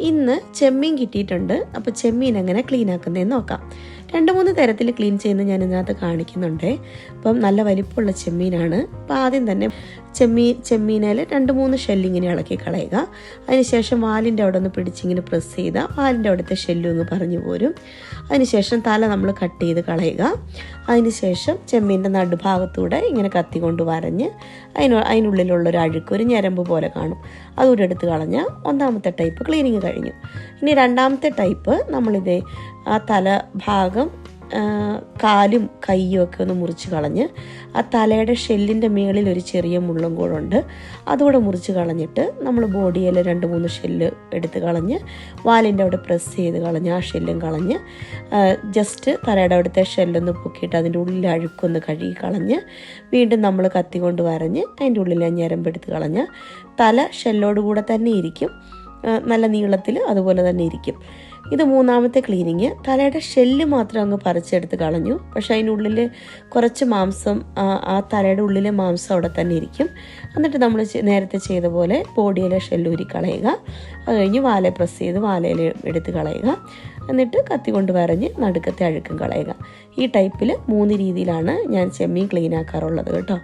ഇന്ന് ചെമ്മീൻ കിട്ടിയിട്ടുണ്ട്. അപ്പോൾ ചെമ്മീൻ എങ്ങനെ ക്ലീൻ ആക്കുന്നതെന്ന് നോക്കാം. രണ്ട് മൂന്ന് തരത്തിൽ ക്ലീൻ ചെയ്യുന്നത് ഞാൻ ഇതിനകത്ത് കാണിക്കുന്നുണ്ട്. അപ്പം നല്ല വലിപ്പമുള്ള ചെമ്മീനാണ്. അപ്പം ആദ്യം തന്നെ ചെമ്മീൻ ചെമ്മീനയിൽ രണ്ട് മൂന്ന് ഷെല്ലിങ്ങനെ ഇളക്കി കളയുക. അതിനുശേഷം വാലിന്റെ അവിടെ ഒന്ന് പിടിച്ചിങ്ങനെ പ്രസ് ചെയ്താൽ വാലിന്റെ അവിടുത്തെ ഷെല്ലും അങ്ങ് പറഞ്ഞു പോരും. അതിനുശേഷം തല നമ്മൾ കട്ട് ചെയ്ത് കളയുക. അതിനുശേഷം ചെമ്മീന്റെ നടുഭാഗത്തൂടെ ഇങ്ങനെ കത്തി കൊണ്ട് വരഞ്ഞ് അതിന് അതിനുള്ളിലുള്ളൊരു അഴുക്ക് ഒരു ഞരമ്പ് പോലെ കാണും. അതുകൂടെ എടുത്ത് കളഞ്ഞാൽ ഒന്നാമത്തെ ടൈപ്പ് ക്ലീനിങ് കഴിഞ്ഞു. ഇനി രണ്ടാമത്തെ ടൈപ്പ് നമ്മളിത് ആ തല ഭാഗം കാലും കൈയും ഒക്കെ ഒന്ന് മുറിച്ച് കളഞ്ഞ് ആ തലയുടെ ഷെല്ലിന്റെ മേളിൽ ഒരു ചെറിയ മുള്ളും കൂടെ അതുകൂടെ മുറിച്ച് കളഞ്ഞിട്ട് നമ്മൾ ബോഡിയിൽ രണ്ട് മൂന്ന് ഷെല്ല് എടുത്ത് കളഞ്ഞ് വാലിന്റെ അവിടെ പ്രസ് ചെയ്ത് കളഞ്ഞ് ആ ഷെല്ലും കളഞ്ഞ് ജസ്റ്റ് തലയുടെ അവിടുത്തെ ഷെല്ലൊന്ന് പൊക്കിയിട്ട് അതിന്റെ ഉള്ളിൽ അഴുക്കൊന്ന് കഴുകി കളഞ്ഞ് വീണ്ടും നമ്മൾ കത്തി കൊണ്ട് വരഞ്ഞ് അതിന്റെ ഉള്ളിൽ ആ ഞരമ്പെടുത്ത് കളഞ്ഞ് തല ഷെല്ലോട് കൂടെ തന്നെ ഇരിക്കും. നല്ല നീളത്തിൽ അതുപോലെ തന്നെ ഇരിക്കും. ഇത് മൂന്നാമത്തെ ക്ലീനിങ്. തലയുടെ ഷെല്ല് മാത്രം അങ്ങ് പറിച്ചെടുത്ത് കളഞ്ഞു. പക്ഷെ അതിനുള്ളിൽ കുറച്ച് മാംസം ആ, തലയുടെ ഉള്ളിലെ മാംസം അവിടെ തന്നെ ഇരിക്കും. എന്നിട്ട് നമ്മൾ നേരത്തെ ചെയ്ത പോലെ ബോഡിയിലെ ഷെല്ലൂരി കളയുക. അത് കഴിഞ്ഞ് വാല പ്രസ് ചെയ്ത് വാലയിൽ എടുത്ത് കളയുക. എന്നിട്ട് കത്തി കൊണ്ട് വരഞ്ഞ് നടുക്കത്തെ അഴുക്കും കളയുക. ഈ ടൈപ്പിൽ മൂന്ന് രീതിയിലാണ് ഞാൻ ചെമ്മീൻ ക്ലീൻ ആക്കാറുള്ളത് കേട്ടോ.